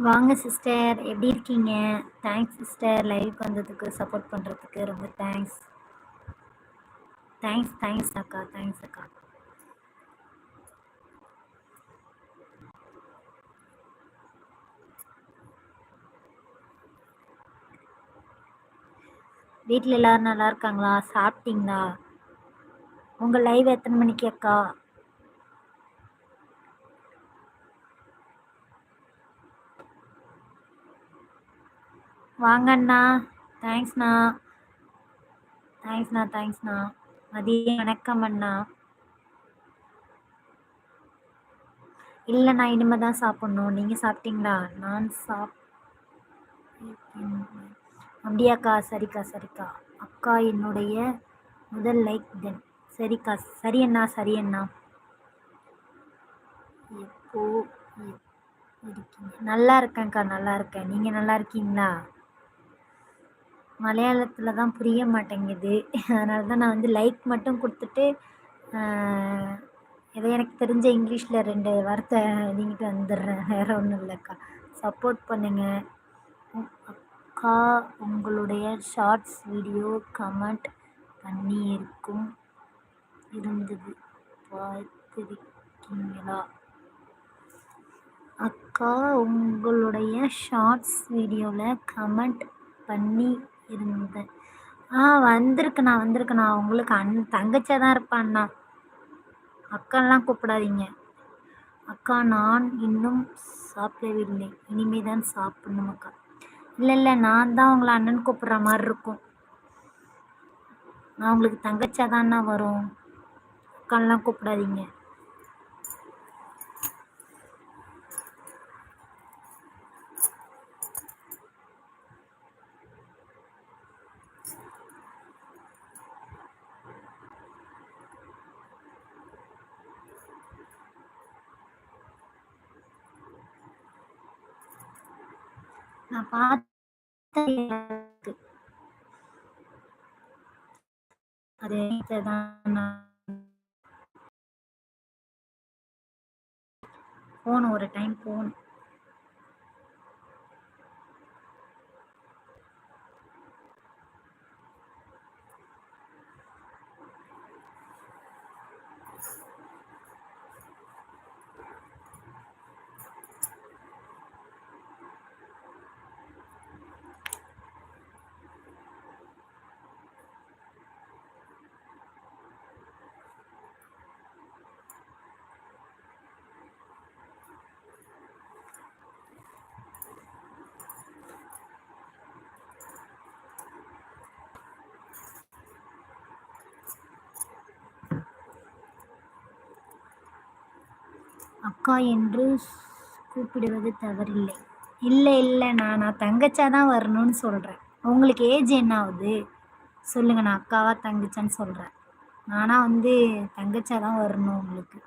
வாங்க சிஸ்டர் எப்படி இருக்கீங்க? தேங்க்ஸ் சிஸ்டர் லைவுக்கு வந்ததுக்கு சப்போர்ட் பண்ணுறதுக்கு ரொம்ப தேங்க்ஸ் தேங்க்ஸ் தேங்க்ஸ் அக்கா. தேங்க்ஸ் அக்கா. வீட்டில் எல்லோரும் நல்லா இருக்காங்களா? சாப்பிட்டீங்களா? உங்கள் லைவ் எத்தனை மணிக்கு அக்கா? வாங்க அண்ணா தேங்க்ஸ்ண்ணா தேங்க்ஸ்ண்ணா தேங்க்ஸ்ண்ணா மதியம் வணக்கம் அண்ணா. இல்லைண்ணா இனிமேல் தான் சாப்பிட்ணும். நீங்கள் சாப்பிட்டீங்களா? நான் சாப் அப்படியாக்கா சரிக்கா சரிக்கா. அக்கா என்னுடைய முதல் லைக் தென் சரிக்கா சரி அண்ணா சரி அண்ணா எப்போ இருக்கீங்க. நல்லா இருக்கேன்க்கா நல்லா இருக்கேன். நீங்கள் நல்லா இருக்கீங்களா? மலையாளத்தில் தான் புரிய மாட்டேங்குது. அதனால தான் நான் வந்து லைக் மட்டும் கொடுத்துட்டு ஏதோ எனக்கு தெரிஞ்ச இங்கிலீஷில் ரெண்டு வார்த்தை எழுதிக்கிட்டு வந்துடுறேன். வேறு ஒன்றும் இல்லைக்கா. சப்போர்ட் பண்ணுங்கள் அக்கா உங்களுடைய ஷார்ட்ஸ் வீடியோ கமெண்ட் பண்ணி இருக்கும். இருந்தது. பார்த்துருக்கீங்களா? அக்கா உங்களுடைய ஷார்ட்ஸ் வீடியோவில் கமெண்ட் பண்ணி இருந்தேன். ஆ வந்திருக்கண்ணா வந்திருக்கண்ணா உங்களுக்கு அண் தங்கச்சியாக தான் இருப்பாண்ணா அக்காலாம் கூப்பிடாதீங்க. அக்கா நான் இன்னும் சாப்பிடவில்லை இனிமே தான் சாப்பிடணும் அக்கா. இல்லை இல்லை நான் தான் உங்களை அண்ணன் கூப்பிட்ற மாதிரி இருக்கும். நான் உங்களுக்கு தங்கச்சியாக தான்ண்ணா வரும். அக்காலாம் கூப்பிடாதீங்க. நான் பார்த்த அது தான் போகணும் ஒரு டைம் போகணும் அக்கா என்று கூப்பிடுவது தவறில்லை. இல்லை இல்லை நான் நான் தங்கச்சா தான் வரணும்னு சொல்கிறேன் உங்களுக்கு ஏஜ் என்ன ஆகுது? சொல்லுங்கள் நான் அக்காவா தங்கச்சான்னு சொல்கிறேன் நானாக வந்து தங்கச்சா தான் வரணும் உங்களுக்கு.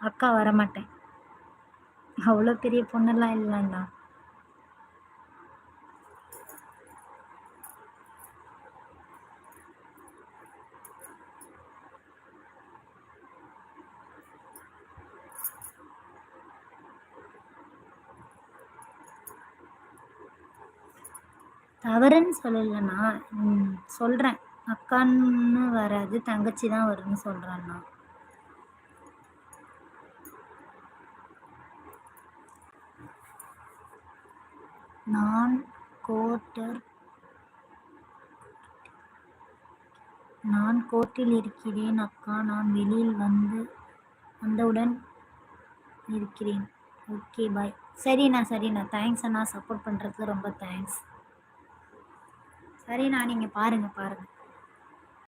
அக்கா வரமாட்டேன். அவ்வளோ பெரிய பொண்ணெல்லாம் இல்லைண்ணா. தவறுன்னு சொல்லலைண்ணா. சொல்கிறேன் அக்கான்னு வராது. தங்கச்சி தான் வரும்னு சொல்கிறேண்ணா நான் கோட்டர் நான் கோர்ட்டில் இருக்கிறேன் அக்கா. நான் வெளியில் வந்து வந்தவுடன் இருக்கிறேன். Okay bye. சரிண்ணா சரிண்ணா. தேங்க்ஸ் அண்ணா. சப்போர்ட் பண்ணுறதுக்கு ரொம்ப தேங்க்ஸ் சரிண்ணா நீங்கள் பாருங்கள் பாருங்கள்